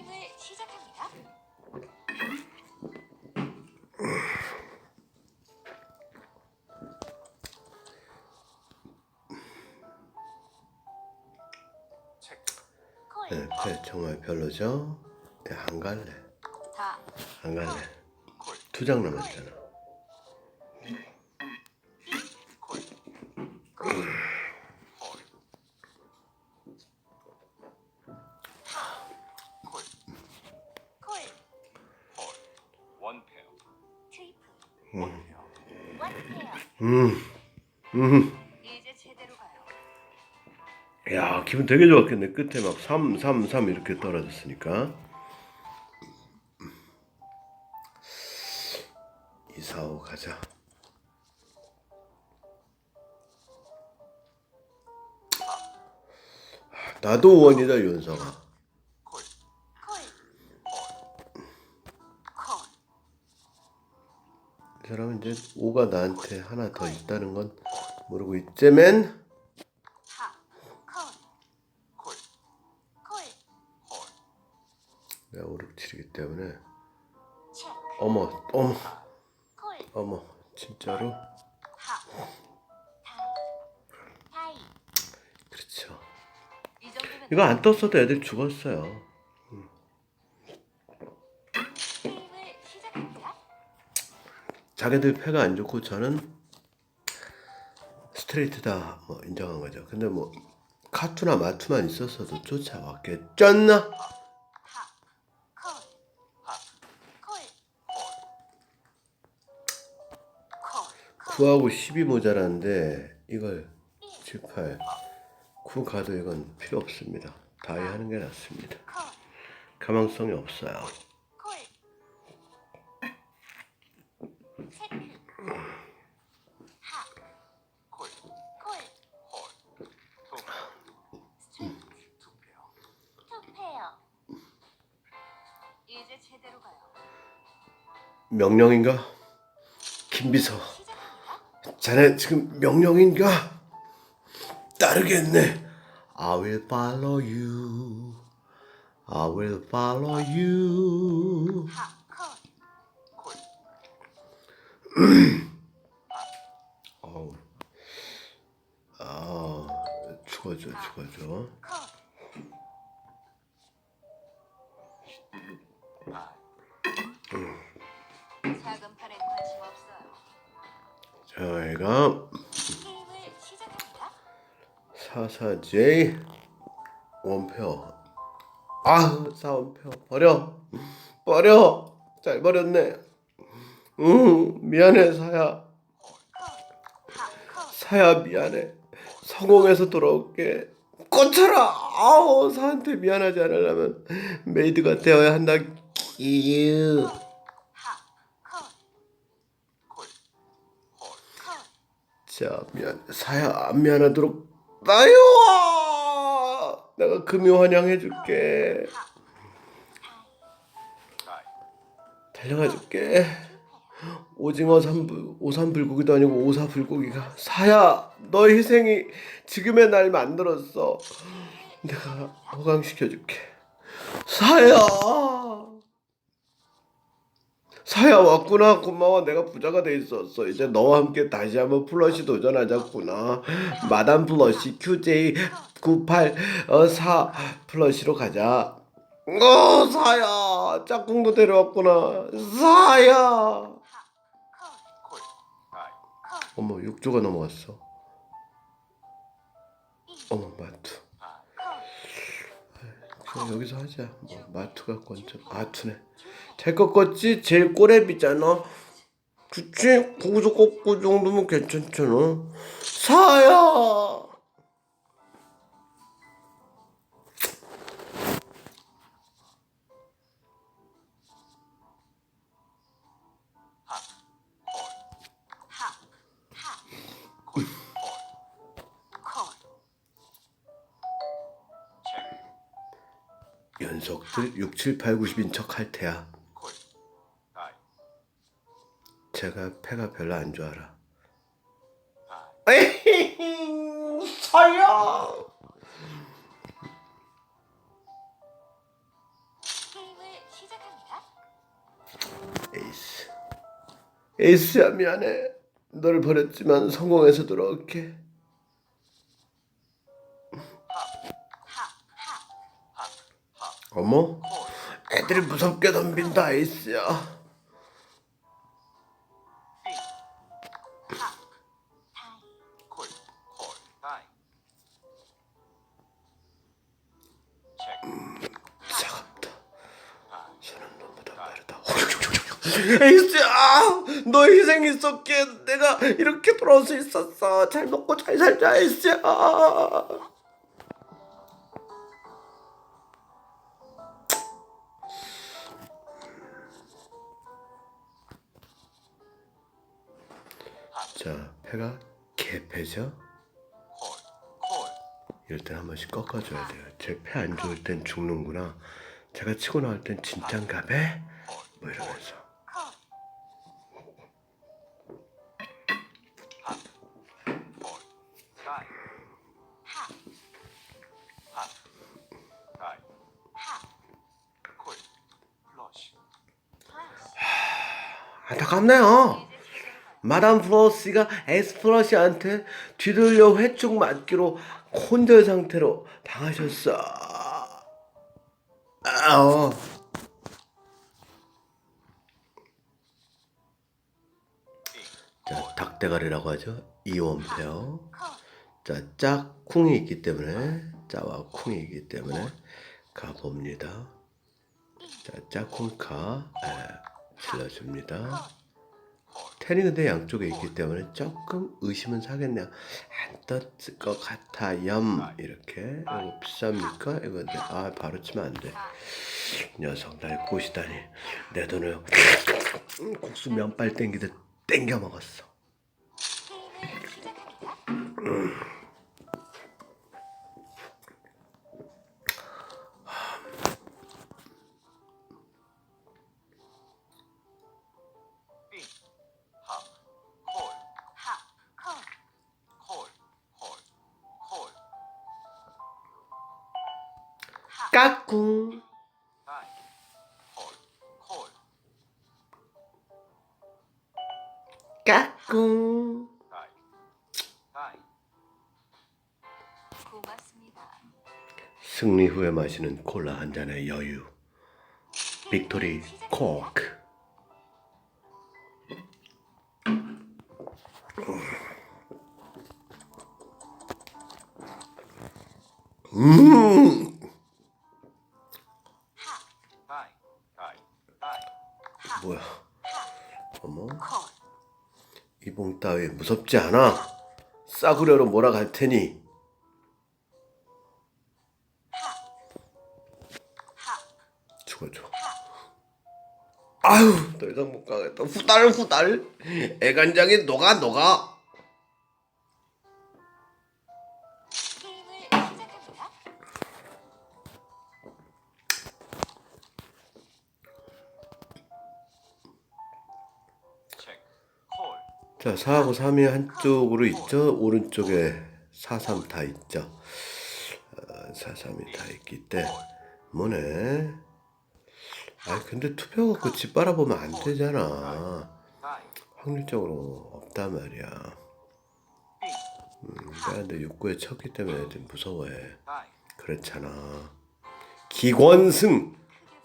게임을 시작합니다. 콜, 네, 배 정말 별로죠? 네, 안 갈래. 다, 안 갈래. 두 장 남았잖아. 원 페어 트리플, 원 페어 원 페어. 음, 음. 이제 제대로 가요. 야, 기분 되게 좋았겠네. 끝에 막 3, 3, 3 이렇게 떨어졌으니까. 2, 4, 5 가자. 나도 원이다, 윤성아. 이 사람은 이제 5가 나한테 하나 더 있다는 건 모르고 있제맨 내가 5, 6, 7이기 때문에 어머, 어머, 콜, 어머, 진짜로? 그렇죠. 이거 안 떴어도 애들 죽었어요. 자기들 패가 안 좋고 저는 스트레이트다 뭐 인정한 거죠. 근데 뭐 카투나 마투만 있었어도 쫓아왔겠잖나. 9하고 10이 모자란데 이걸 7, 8, 9 가도 이건 필요 없습니다. 다이 하는 게 낫습니다. 콜, 가망성이 없어요. 이제 제대로 가요. 명령인가? 김비서, 시작합니다. 자네 지금 명령인가? 따르겠네. I will follow you. I will follow you. 하, 어우, 아, 죽어줘, 죽어줘. 콜. 작은 판에 관심 없어요. 저희가 게임을 시작합니다. 44J 원표. 아, 4원표 버려, 버려. 잘 버렸네. 응, 미안해 사야. 사야 미안해. 성공해서 돌아올게. 꽂혀라. 아우 사한테 미안하지 않으려면 메이드가 되어야 한다. 콜. 자 미안 사야 안 미안하도록 나요 내가 금요 환영해줄게. 달려가줄게. 오징어 삼불 오삼 불고기도 아니고 오사 불고기가 사야 너의 희생이 지금의 날 만들었어. 내가 호강시켜줄게. 사야 사야 왔구나. 고마워. 내가 부자가 돼 있었어. 이제 너와 함께 다시 한번 플러시 도전하자꾸나. 마담 플러시 QJ 98 플러시로 가자. 어 사야. 짝꿍도 데려왔구나. 사야. 어머 6조가 넘어갔어. 어머 마투. 여기서 하자. 뭐 마투가 먼저 마투네 잘 꺾었지 제일 꼬랩이잖아 그치 거기서 꺾고 정도면 괜찮잖아 사야 연속들 6, 7, 8, 90인 척 할 테야 제가 패가 별로 안 좋아라 사야 게임을 시작합니다. 에이스. 에이스야 미안해. 너를 버렸지만 성공해서 돌아올게. 어머? 애들이 무섭게 덤빈다 에이스야. 에이스야, 너 희생 있었기에 내가 이렇게 돌아올 수 있었어. 잘 먹고 잘 살자, 에이스야. 자, 패가 개패죠? 콜, 콜. 이럴 땐 한 번씩 꺾어줘야 돼요. 제패안 좋을 땐 죽는구나. 제가 치고 나올 땐 진짠가 배? 뭐 이러면서. 하. 하. 다이. 하. 콜. 플러시. 플러스. 안타깝네요. 마담 플러시가 에스플러시한테 뒤돌려 회쪽 맞기로 콘절 상태로 당하셨어. 아, 어. 자, 닭대가리라고 하죠. 이원 페어. 콜. 자, 짝쿵이 있기 때문에 짜와 쿵이 있기 때문에 가 봅니다. 자, 짝쿵카 에, 질러줍니다. 텐이 근데 양쪽에 있기 때문에 조금 의심은 사겠네요. 안 떴을 것 같아요. 이렇게 이거 비쌉니까? 이거 근데 아 바로 치면 안 돼. 녀석 날 꼬시다니 내 돈을 국수 면발 땡기듯 땡겨 먹었어. 게 까꿍. 까꿍. 고맙습니다. 승리 후에 마시는 콜라 한 잔의 여유. 빅토리 코크. 음. 무섭지 않아. 싸구려로 몰아갈 테니. 하. 죽어줘. 아유, 더 이상 못 가겠다. 후달 후달. 애간장이 녹아 녹아. 자, 4하고 3이 한쪽으로 있죠. 오른쪽에 4, 3 다 있죠. 어, 4, 3이 다 있기 때문에. 아, 근데 투표 갖고 집 바라보면 안 되잖아. 확률적으로 없단 말이야. 빙. 음, 근데 욕구에 쳤기 때문에 좀 무서워해. 그렇잖아. 기권승.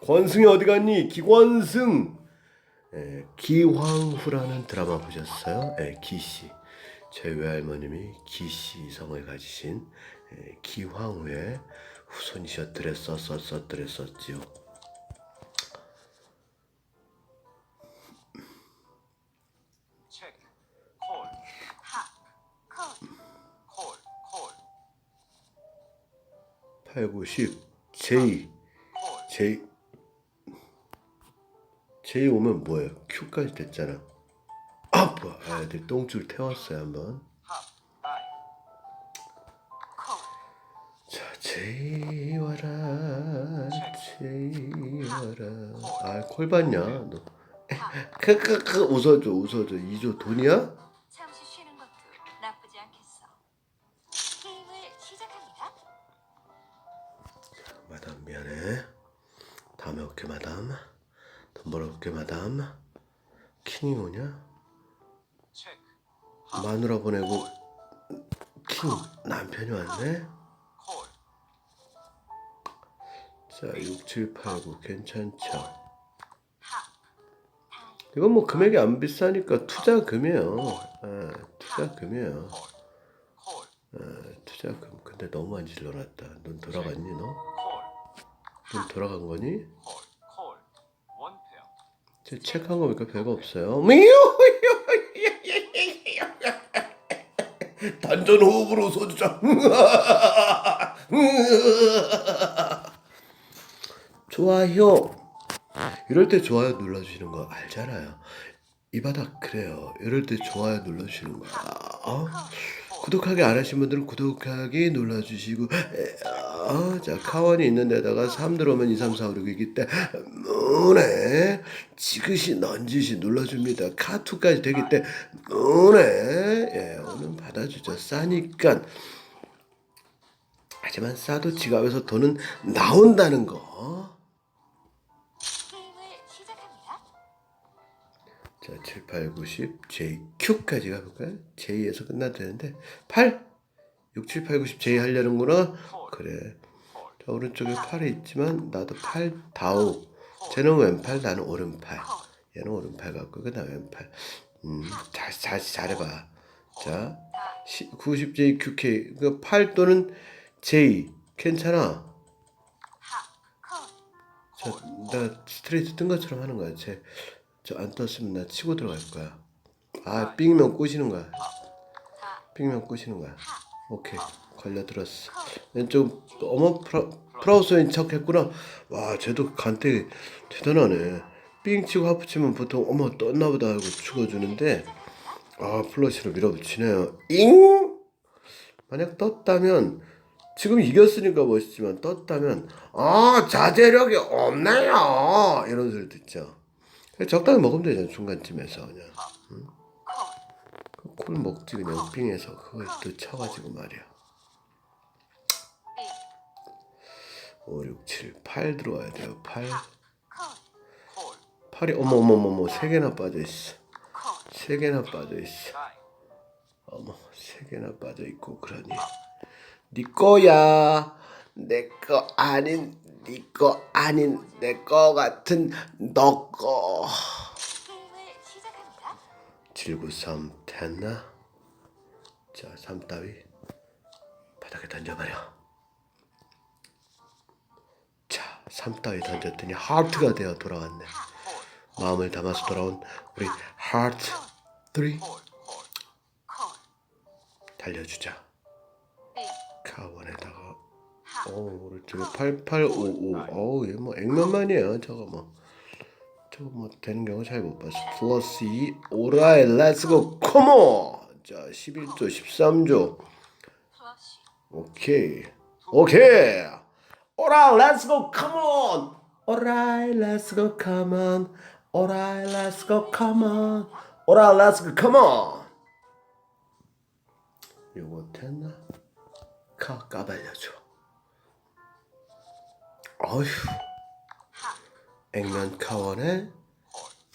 권승이 어디 갔니? 기권승. 예, 기황후라는 드라마 보셨어요? 예, 기씨. 제 외할머님이 기씨 성을 가지신 예, 기황후의 후손이셨더랬었었었더랬었지요. 체크. 콜. 하. 콜. 콜. 콜. 8, 9, 10. J. J 오면 뭐예요? Q까지 됐잖아. 아, 뭐야. 아, 애들 똥줄 태웠어요, 한번. 자, 제이 와라, 제이 와라. 아, 콜 받냐? 너. 하. 크크크 웃어줘, 웃어줘. 이조 돈이야? 마담 미안해. 다음 다음에 오케이 마담 돈 벌어올게 마담. 킹이 뭐냐? 체크. 마누라 보내고 킹 남편이 왔네? 콜. 자 6, 7, 8, 9 괜찮죠? 하 이건 뭐 금액이 안 비싸니까 투자금이에요. 아, 투자금이에요. 아, 투자금. 근데 너무 안 질러놨다. 넌 돌아갔니 너? 콜. 넌 돌아간 거니? 제 체크한 거 보니까 별거 없어요. 단전 호흡으로 웃어주자 좋아요. 이럴 때 좋아요 눌러주시는 거 알잖아요. 이 바닥 그래요. 이럴 때 좋아요 눌러주시는 거야 어? 구독하기 안 하신 분들은 구독하기 눌러주시고. 에, 어, 자 카원이 있는 데다가 3 들어오면 2, 3, 4, 5, 6 이기 때문에 지그시 넌지시 눌러줍니다 카투까지 되기 때문에 예, 오늘 받아주죠 싸니까 하지만 싸도 지갑에서 돈은 나온다는 거. 자, 7, 8, 9, 10, J, Q까지 가볼까요? J에서 끝나야 되는데 8, 6, 7, 8, 9, 10 J 하려는구나 그래 자, 오른쪽에 8이 있지만 나도 8 다오 쟤는 왼팔 나는 오른팔 얘는 오른팔 갖고 그 다음 왼팔 음, 다시 다시 잘해봐 자 90J, QK 그 8 또는 J 괜찮아. 자, 나 스트레이트 뜬 것처럼 하는 거야. 쟤, 저 안 떴으면 나 치고 들어갈 거야. 아, 삥면 꼬시는 거야. 하 삥면 꼬시는 거야. 오케이, 걸려들었어. 왼쪽 어머 프라, 프라우스인 척 했구나. 와, 쟤도 간태 대단하네. 삥 치고 하프 치면 보통 어머 떴나 보다 하고 죽어주는데 아, 플러시로 밀어붙이네요. 잉! 만약 떴다면 지금 이겼으니까 멋있지만 떴다면 아 자제력이 없네요 이런 소리 듣죠 적당히 먹으면 되잖아 중간쯤에서 그냥 응? 콜. 콜 먹지 그냥 빙에서 그걸 또 쳐가지고 말이야 5, 6, 7, 8 들어와야 돼요 8 콜. 콜. 8이 어머 어머 어머 어머 세 개나 빠져있어 콜. 세 개나 빠져있어 나인. 어머 세 개나 빠져있고 그러니 네 거야 내 거 아닌 네 거 아닌 내 거 같은 너거. 793 됐나? 자, 3 따위 바닥에 던져버려 자, 3 따위 던졌더니 하트가 되어 돌아왔네 마음을 담아서 돌아온 우리 하트 3 콜. 콜. 콜. 달려주자 일. 카원에다가 하오 오른쪽에 8855 어우 얘뭐 액면만이에요 저거 뭐 저거 뭐 되는 경우 잘 못 봤어. 플러스 2 오라이 렛츠고 컴온 자 11조 13조 플러시 오케이. 오케이! 오라이 렛츠고 컴온 오라이 렛츠고 컴온 오라이 렛츠고 컴온 오라이 렛츠고 컴온 요거 됐나? 카 까발려줘. 어휴. 하 액면 카원에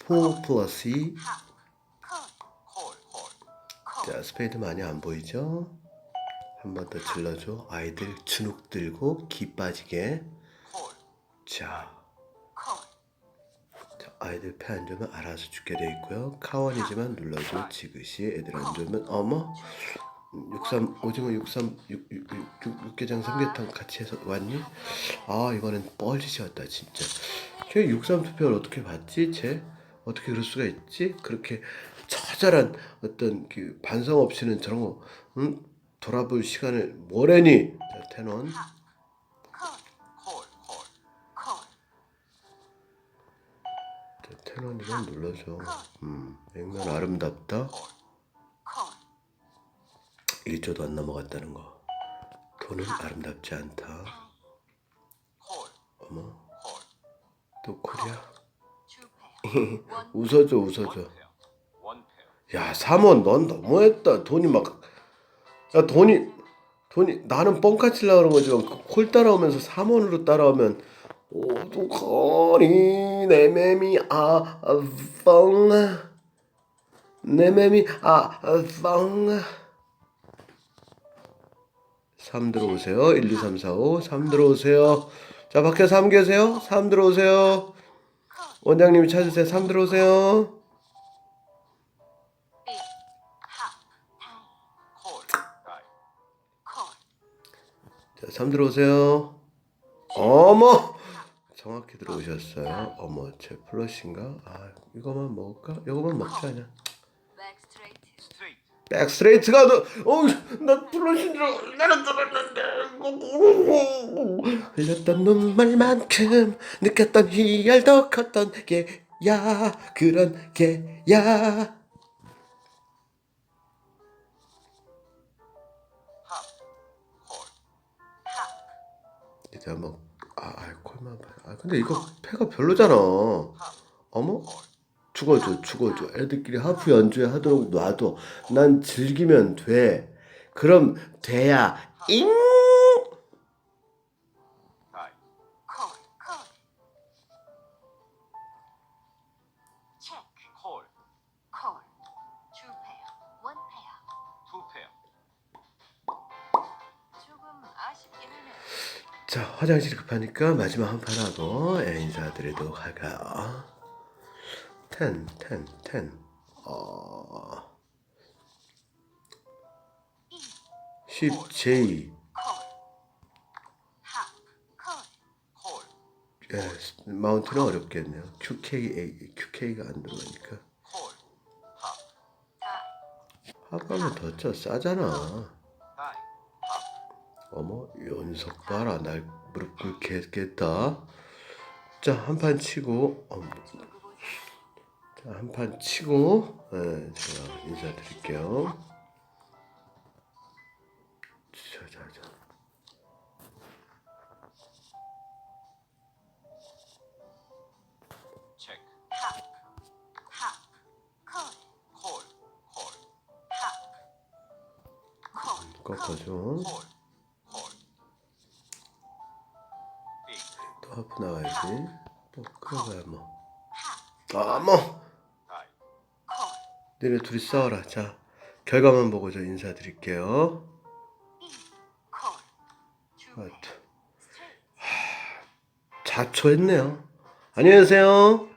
4 플러스 2하 콜. 콜. 콜. 콜. 자 스페이드 많이 안 보이죠? 한 번 더 질러줘 아이들 주눅 들고 기 빠지게 콜. 자, 콜. 자 아이들 패안 좋으면 알아서 죽게 돼 있고요 카원이지만 눌러줘 지그시 애들 안 좋으면 어머 63 오징어 63 6, 6, 6, 육개장 삼계탕 같이 해서 왔니? 아 이번엔 뻘짓이었다 진짜 걔63 투표를 어떻게 봤지? 쟤 어떻게 그럴 수가 있지? 그렇게 처절한 어떤 그 반성 없이는 저런 거 응? 돌아볼 시간을 뭐래니? 자, 테논이만 눌러줘 음 액면 아름답다 콜. 1조도 안 넘어갔다는 거 돈은 아름답지 않다 콜. 어머 콜. 또 코리아. 웃어줘 웃어줘. 야 3원 넌 너무했다 돈이 막 야 돈이 돈이 나는 치려고 그런 거지만 그콜 따라오면서 3원으로 따라오면 오두커니 내매미 아펑 내매미 아펑 3 들어오세요 1 2 3 4 5 3 들어오세요 자 밖에 3 계세요 3 들어오세요 원장님이 찾으세요 3 들어오세요 자, 3 들어오세요. 어머! 정확히 들어오셨어요. 어머, 제 플러시인가? 아, 이거만 먹을까? 이거만 먹자, 그냥. 백 스트레이트 스트레이트, 백스트레이트가 너, 어우, 나 플러시인 줄 알았는데. 흘렸던 눈물만큼 느꼈던 희열도 컸던 게야, 그런 게야. 이제 한번, 아, 아, 콜만 봐. 아, 근데 이거 패가 별로잖아. 합, 어머? 콜, 죽어줘 죽어줘. 애들끼리 하프 연주회 하도록 놔둬. 난 즐기면 돼. 그럼 돼야. 잉! 다이, 콜 콜. 체크 콜, 콜. 투 페어 원 페어. 투 페어, 조금 아쉽긴 하네요. 자 화장실 급하니까 마지막 한 판 하고 예, 인사드리도록 할까요 10 10 10 어... 10J 콜. 합 콜. 콜, 예, 마운트는 어렵겠네요. QKA QK가 안 들어가니까. 합하면 더쪄 싸잖아. 어머 연석 봐라. 날 무릎 꿇게 했겠다. 자 한 판 치고. 어, 한 판 치고 예, 제가 인사드릴게요. 자자자. 꺾어줘. 또 하프 나와야지. 또 끌어가야 뭐. 다이, 콜. 너네 둘이 싸워라 자 결과만 보고 저 인사드릴게요. 하트 스트레이트. 자초했네요 안녕히 계세요